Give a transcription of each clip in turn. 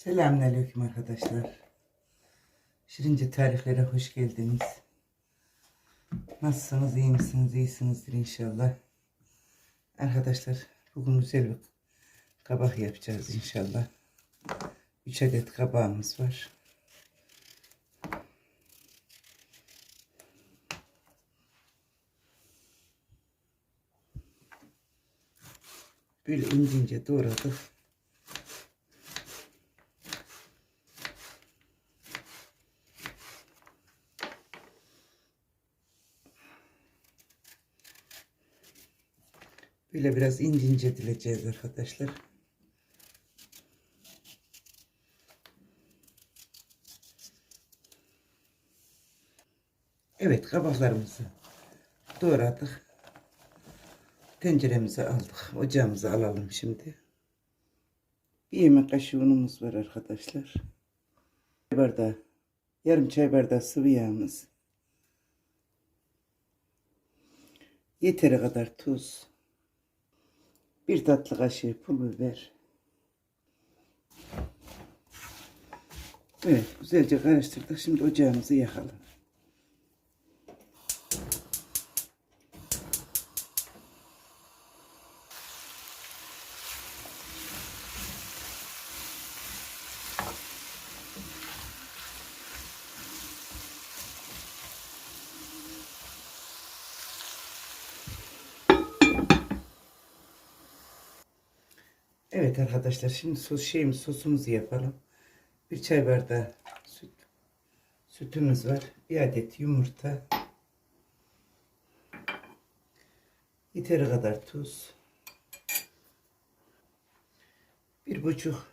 Selamünaleyküm arkadaşlar. Şirince tariflere hoş geldiniz. Nasılsınız, iyi misiniz, iyisinizdir inşallah. Arkadaşlar bugün güzel bir kabak yapacağız inşallah. 3 adet kabağımız var. Böyle ince doğradık. Böyle biraz ince ince dileceğiz arkadaşlar. Evet kabaklarımızı doğradık. Tenceremize aldık. Ocağımıza alalım şimdi. Bir yemek kaşığı unumuz var arkadaşlar. Bir bardağı, yarım çay bardağı sıvı yağımız. Yeteri kadar tuz. Bir tatlı kaşığı pul biber. Evet güzelce karıştırdık. Şimdi ocağımızı yakalım. Evet arkadaşlar şimdi sos şeyimiz sosumuzu yapalım. Bir çay bardağı süt. Sütümüz var. Bir adet yumurta. Yeteri kadar tuz. Bir buçuk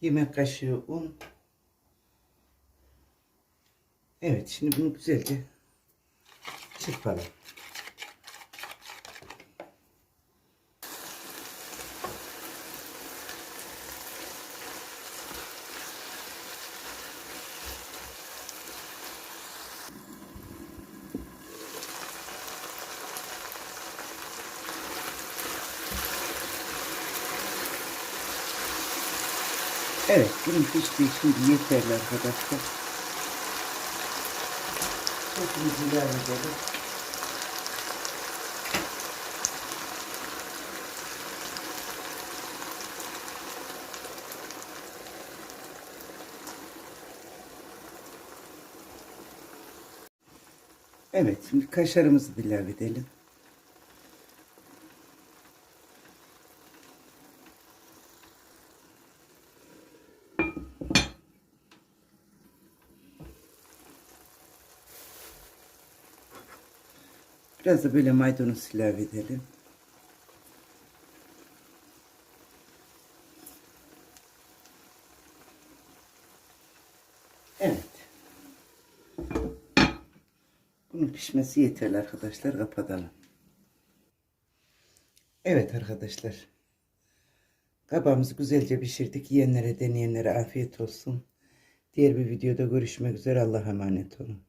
yemek kaşığı un. Evet şimdi bunu güzelce çırpalım. Evet, bunun piştiği şimdi yeterli arkadaşlar. Sosumuzu ilave. Evet, şimdi kaşarımızı ilave edelim. Biraz da böyle maydanoz ilave edelim. Evet. Bunun pişmesi yeterli arkadaşlar. Kapatalım. Evet arkadaşlar. Kabağımızı güzelce pişirdik. Yiyenlere deneyenlere afiyet olsun. Diğer bir videoda görüşmek üzere. Allah'a emanet olun.